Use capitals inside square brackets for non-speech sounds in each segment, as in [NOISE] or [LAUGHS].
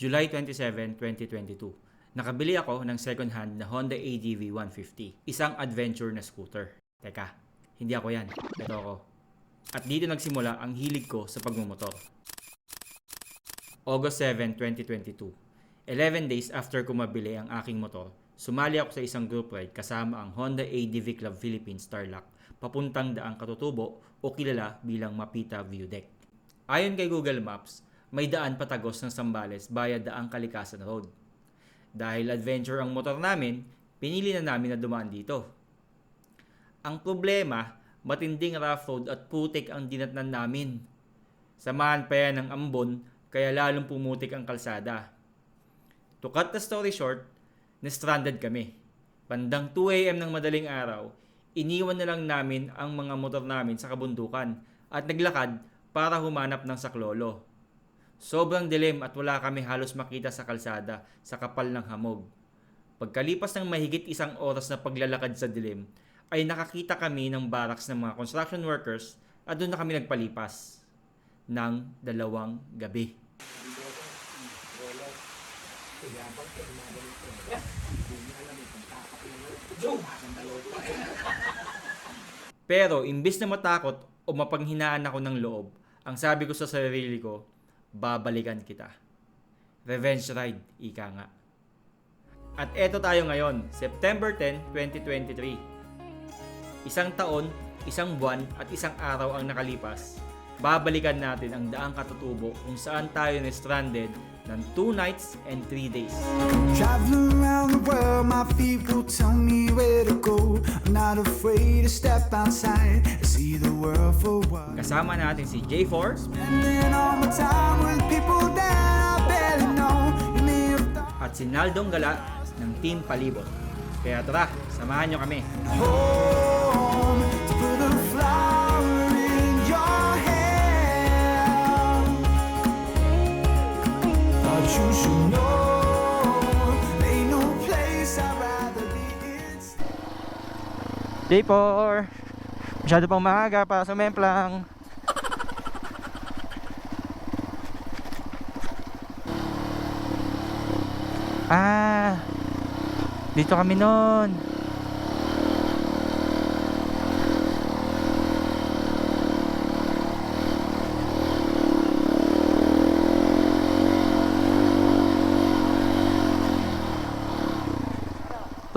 July 27, 2022. Nakabili ako ng second hand na Honda ADV 150, isang adventure na scooter. Teka, hindi ako yan. Ito ako. At dito nagsimula ang hilig ko sa pagmumotor. August 7, 2022. 11 days after ko mabili ang aking motor, sumali ako sa isang group ride kasama ang Honda ADV Club Philippines Starlock papuntang Daang Katutubo o kilala bilang Mapita View Deck. Ayon kay Google Maps, may daan patagos ng Sambales via Daang Kalikasan Road. Dahil adventure ang motor namin, pinili na namin na dumaan dito. Ang problema, matinding rough road at putik ang dinatnan namin. Samahan pa yan ng ambon, kaya lalong pumutik ang kalsada. To cut the story short, na-stranded kami. Bandang 2 a.m. ng madaling araw, iniwan na lang namin ang mga motor namin sa kabundukan at naglakad para humanap ng saklolo. Sobrang dilim at wala kami halos makita sa kalsada sa kapal ng hamog. Pagkalipas ng mahigit isang oras na paglalakad sa dilim, ay nakakita kami ng barracks ng mga construction workers at doon na kami nagpalipas ng dalawang gabi. Pero imbis na matakot o mapanghinaan ako ng loob, ang sabi ko sa sarili ko, babalikan kita. Revenge ride, ika nga. At eto tayo ngayon, September 10, 2023. Isang taon, isang buwan at isang araw ang nakalipas. Babalikan natin ang daang katutubo kung saan tayo na stranded ng 2 nights and 3 days. Traveling around the world, my feet will tell me where to go. I'm not afraid to step outside and see the world for what. Kasama natin si J4 Spending all my time with people that I barely know. At si Naldong Gala ng Team Palibot. Kaya tara, samahan nyo kami. home It's J4! Masyado pang maaga para sa memplang. Ah, dito kami noon.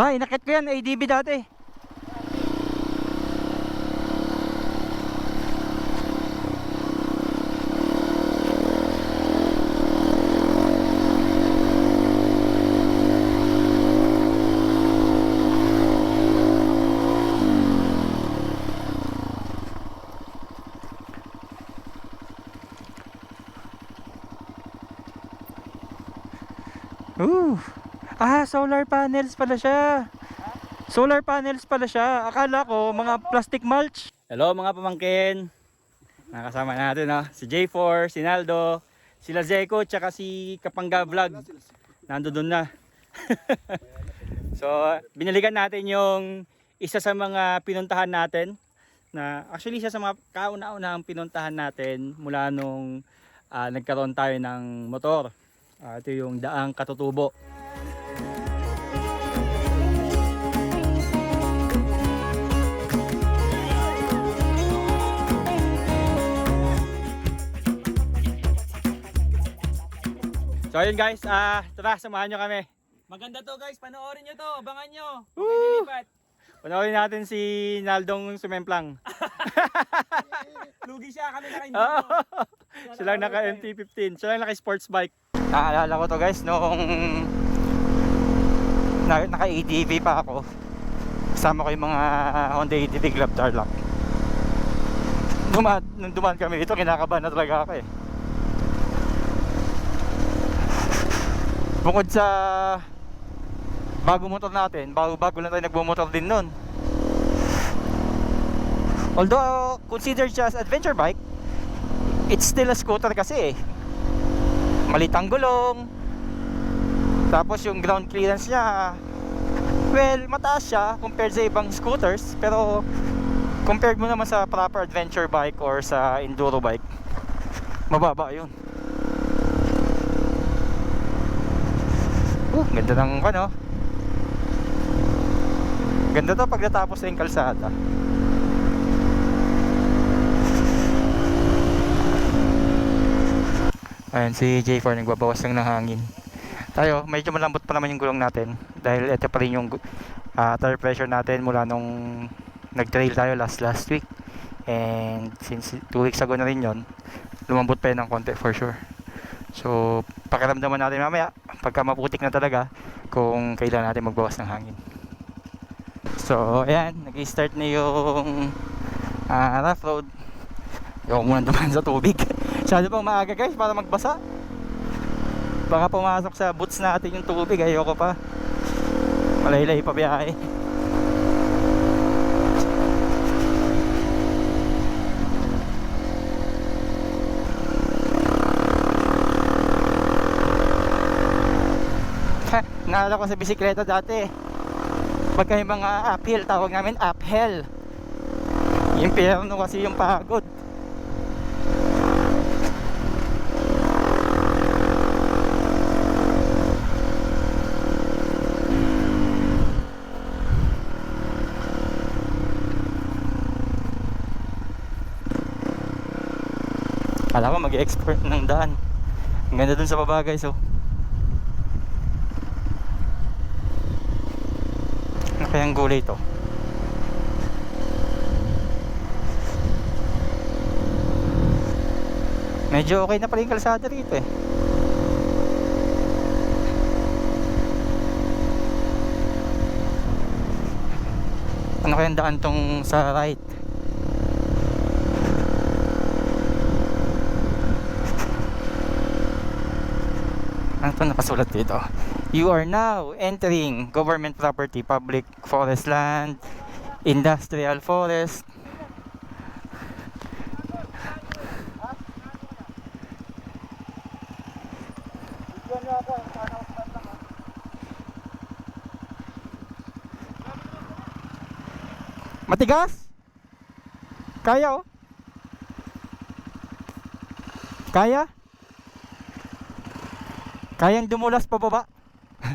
Ah, inakit ko yan, ADB dati. Ah, solar panels pala siya. Solar panels pala siya. Akala ko mga plastic mulch. Hello mga pamangkin. Nakasama natin no? si J4, si Naldo, sila Zeko, tsaka si Kapangga Vlog. Nando doon na. [LAUGHS] so, binalikan natin yung isa sa mga pinuntahan natin na actually isa sa mga kauna-unahang pinuntahan natin mula nung ah, nagkaroon tayo ng motor. Ah, ito yung daang katutubo. So ayun guys, ah tara samahan nyo kami. Maganda to guys, panoorin nyo to, abangan nyo. Woo! Okay. Panoorin natin si Naldong Sumemplang. [LAUGHS] Lugi siya, kami naka Oo. Sila naka MT-15, sila naka sports bike. Naalala ko to guys nung na, naka ATV pa ako. Kasama ko yung mga Honda ATV Club Tarlac. Dumaan, nung dumaan kami dito, kinakabahan na talaga ako eh. Bukod sa bago motor natin, bago bago lang tayo nagbumotor din nun. Although considered siya as adventure bike, it's still a scooter kasi eh. Malit ang gulong. Tapos yung ground clearance niya, well, mataas siya compared sa ibang scooters. Pero compared mo naman sa proper adventure bike or sa enduro bike, mababa yun. Oh, ganda ng ano. Ganda to pag natapos na yung kalsada. Ayan si J4 nagbabawas lang ng hangin. Tayo, medyo malambot pa naman yung gulong natin dahil ito pa rin yung ah, tire pressure natin mula nung nag-trail tayo last last week. And since 2 weeks ago na rin yon lumambot pa yun ng konti for sure. So, pakiramdaman natin mamaya pagka maputik na talaga kung kailan natin magbawas ng hangin. So, ayan, nag-start na yung ah, rough road. Ayoko muna dumaan sa tubig. [LAUGHS] Masyado pang maaga guys para magbasa. Baka pumasok sa boots natin yung tubig. Ayoko pa. Malaylay pa biyahe. Naalala ko sa bisikleta dati. Pagka yung mga uphill, tawag namin uphill. Yung pierno kasi yung pagod. Alam ko mag-expert ng daan. Ang ganda dun sa baba guys oh. Kayang gulay to? Medyo okay na pala yung kalsada rito eh. Ano kayang daan tong sa right? Ano to nakasulat dito? You are now entering government property, public forest land, industrial forest. Matigas? Kaya oh. Kaya? Kayang dumulas pa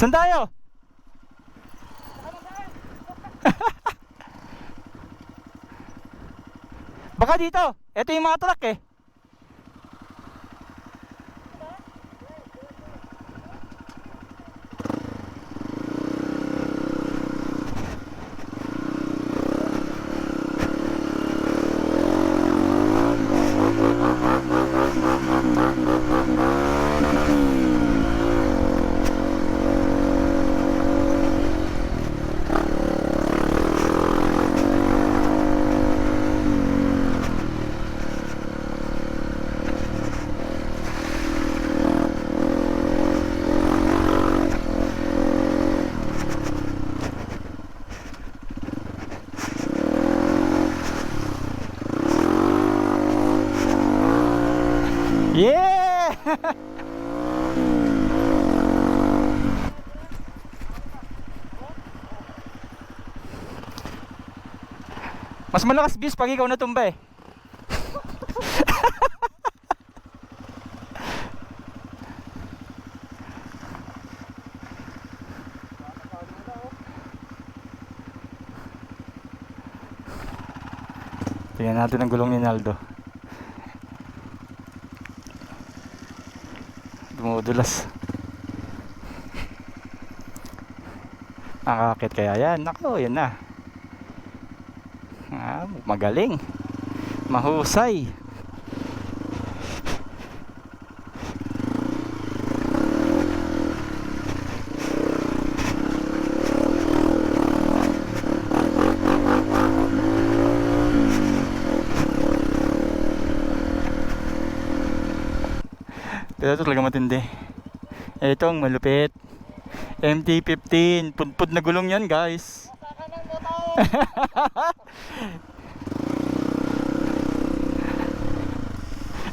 Saan tayo? [LAUGHS] Baka dito. Ito yung mga truck eh. Mas malakas views pag ikaw natumba eh. Tingnan natin ang gulong ni Naldo. Dumudulas. Nakakakit kaya yan. Nako, yan na. Magaling. Mahusay. Pero ito talaga matindi. Ito ang malupit. MT-15. Pudpud na gulong yan guys. [LAUGHS]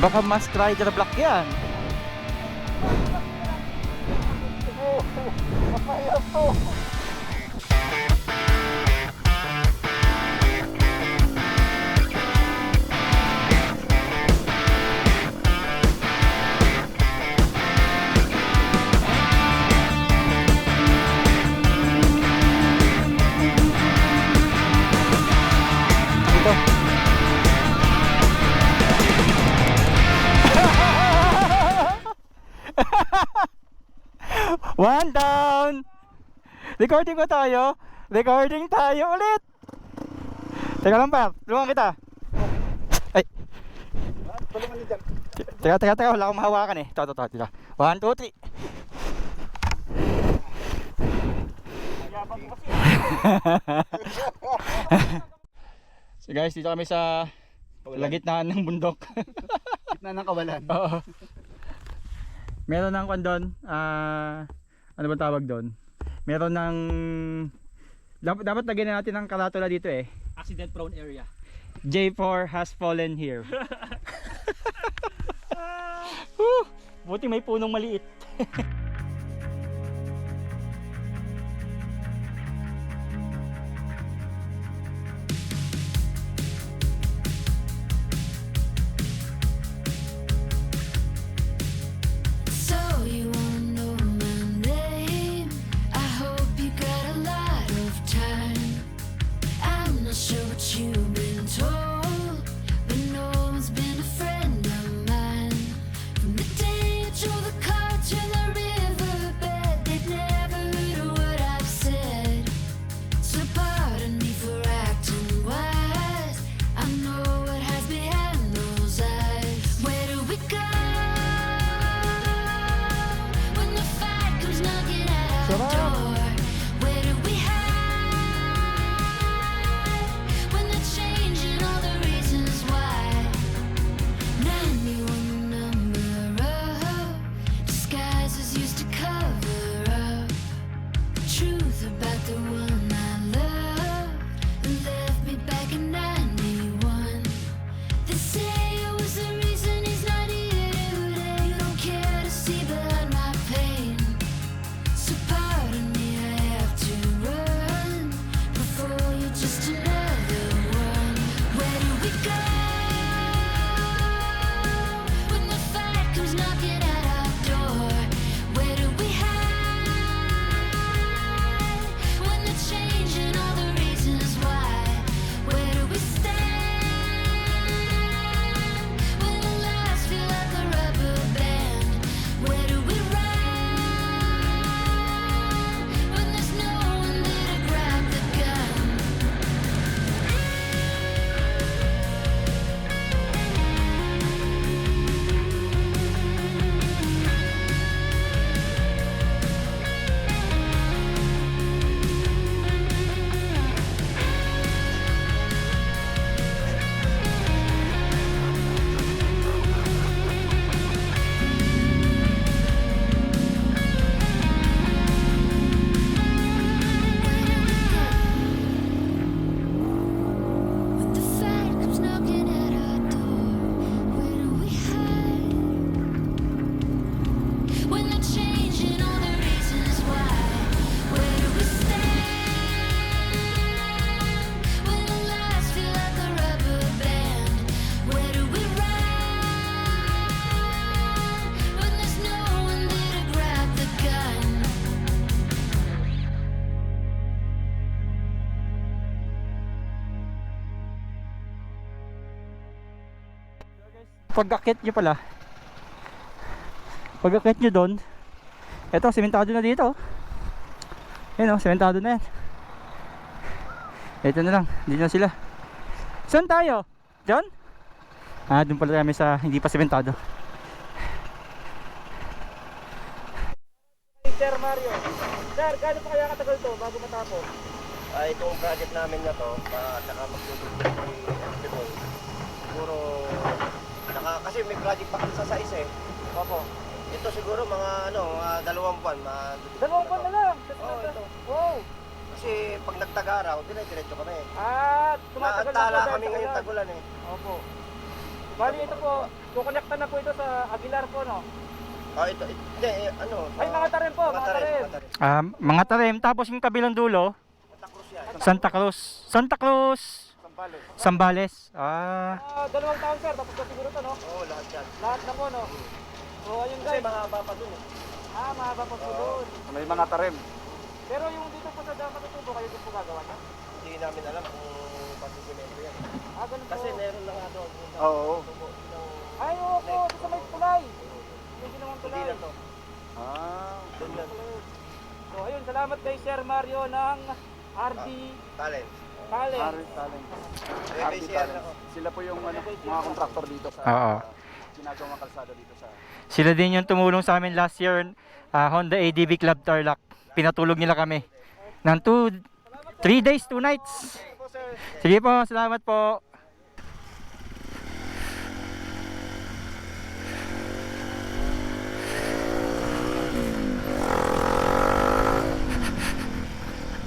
Baka mas rider block yan. Ito. One down! Recording ko tayo. Recording tayo ulit. Teka lang pa, tulungan kita. Ay. Teka, teka, teka, wala akong mahawakan eh. Ito, ito, ito. One, two, three. [LAUGHS] so guys, dito kami sa lagitnaan ng bundok. Gitna ng kawalan. [LAUGHS] Oo. Meron ng kwan doon, ah, ano ba tawag doon? Meron ng dapat, dapat lagyan na natin ng karatula dito eh. Accident prone area. J4 has fallen here. [LAUGHS] Whew, buti may punong maliit. [LAUGHS] Pag-akit nyo pala, pag-akit nyo doon, eto, sementado na dito. Yan o, sementado na yan. Ito na lang, hindi na sila. Saan tayo? Diyan? Ah, doon pala kami sa hindi pa sementado. Sir Mario. Sir, gaano pa kaya katagal to bago matapos? ay itong project namin na to, uh, saka magtutulong si Esteban. Siguro, saka, kasi may project pa kami sa size eh. Opo. Ito siguro mga ano, mga dalawang buwan. Mga, Dalawang buwan na lang. Oo, ito. Wow. Kasi pag nagtag-araw, dire-diretso kami. Ah, tumatagal na po Naantala dahil kami sa ngayong ulan. tagulan eh. Opo. Bali ito po, kukonekta na po ito sa Aguilar po, no? Oh, ito, ito, hindi, eh, ano. Ay, mga tarim po, mga tarim. mga tarim. Ah, mga tarim, tapos yung kabilang dulo, Santa Cruz yan. Santa Cruz. Santa Cruz. Sambales. Ah, Ah, dalawang taon sir, tapos na siguro to, no? Oo, lahat yan. Lahat na po, no? So, ayun Kasi guys. mahaba pa dun eh. Ah, mahaba pa po doon. May mga tarim. Pero yung dito po sa Dama Tutubo, kayo din po gagawa niya? Hindi namin alam kung pasisimento yan. Ah, ganun po. Kasi meron na nga doon. Oo. Ay, oo po, ito sa may tulay. Hindi tulay. na to. Ah. Doon. So, ayun, salamat kay Sir Mario ng RD Talent. Talent. Harvest Talent. Harvey Talent. Sila po yung ano, mga contractor dito sa Oo. ginagawang kalsada dito sa sila din yung tumulong sa amin last year, ah, Honda ADV Club Tarlac. Pinatulog nila kami ng 2 3 days, 2 nights. Sige po, salamat po.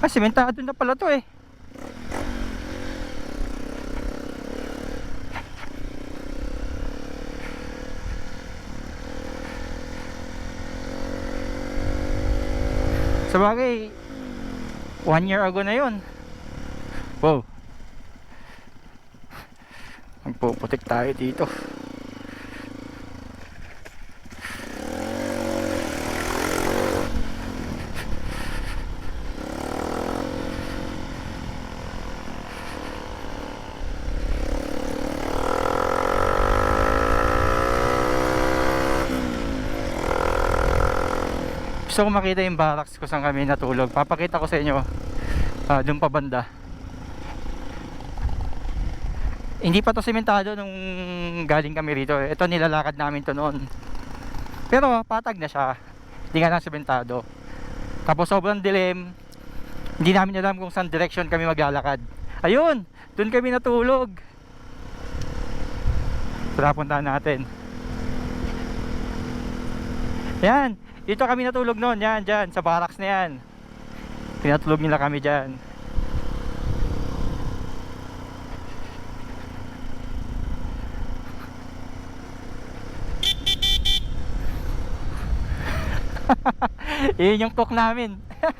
Ah, simentado na pala to eh. Sa bagay, one year ago na yun. Wow. Magpuputik tayo dito. Gusto ko makita yung barracks ko saan kami natulog. Papakita ko sa inyo. Ah, doon pa banda. Hindi pa to sementado nung galing kami rito. Ito nilalakad namin to noon. Pero patag na siya. Hindi nga lang sementado. Tapos sobrang dilim. Hindi namin alam kung saan direction kami maglalakad. Ayun! Doon kami natulog. Tara puntahan natin. Yan! Dito kami natulog noon. Yan, dyan. Sa barracks na yan. Pinatulog nila kami dyan. [LAUGHS] Yun yung cook namin. [LAUGHS]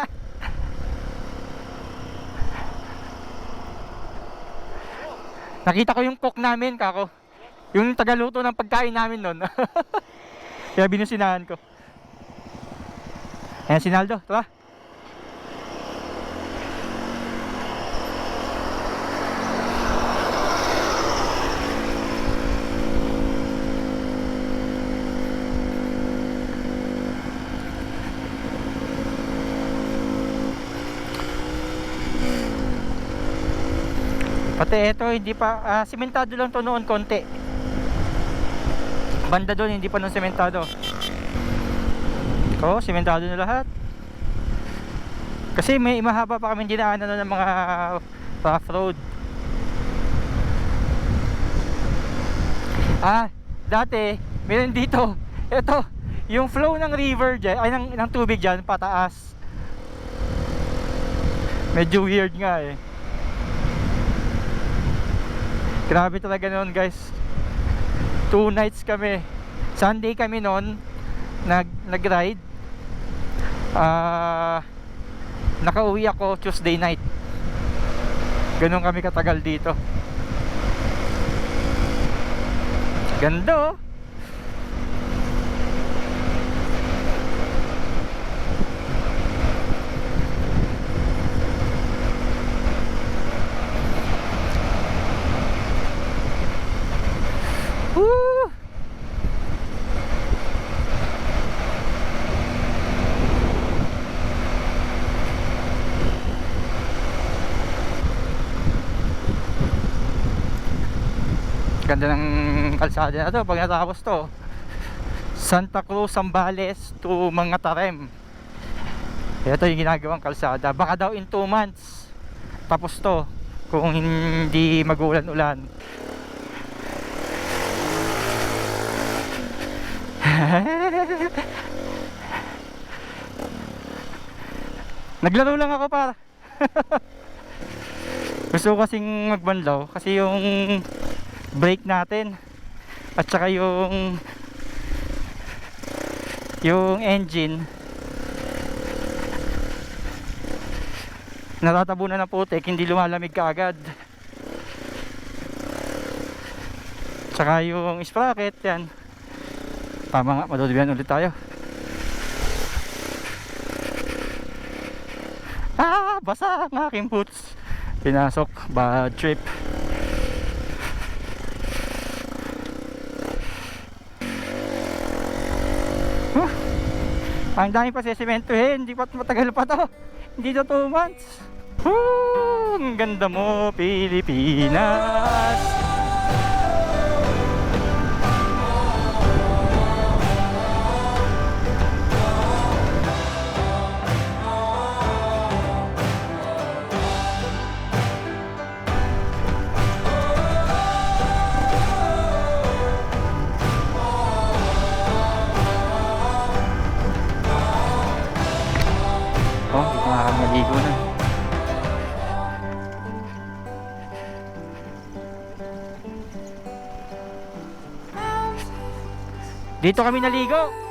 Nakita ko yung cook namin, kako. Yung tagaluto ng pagkain namin nun. [LAUGHS] Kaya binusinahan ko. Ayan si Naldo, tara. Pati ito hindi pa ah, simentado lang to noon konti. Banda doon hindi pa nung sementado. Oo, simentado na lahat. Kasi may mahaba pa kami dinaanan ng mga rough road. Ah, dati, meron dito. [LAUGHS] Ito, yung flow ng river dyan, ay ng, ng tubig dyan, pataas. Medyo weird nga eh. Grabe talaga noon guys. Two nights kami. Sunday kami noon nag nag-ride. Ah nakauwi ako Tuesday night. Ganun kami katagal dito. Ganda oh. Woo! Ganda ng kalsada na to pag natapos to. Santa Cruz, Zambales to mga Tarem. Ito yung ginagawang kalsada. Baka daw in 2 months. Tapos to. Kung hindi magulan-ulan. [LAUGHS] Naglaro lang ako para. [LAUGHS] Gusto kasing magbanlaw kasi yung brake natin. At saka yung yung engine. Natatabunan ng putik hindi lumalamig kaagad. Tsaka yung sprocket yan. Tama nga madudubihan ulit tayo. Ah basa ang aking boots. Pinasok bad trip Ang dami pa sesimentohin, hindi pa matagal pa to. Hindi to 2 months. Woo! Ang ganda mo, Pilipinas. Dito kami naligo.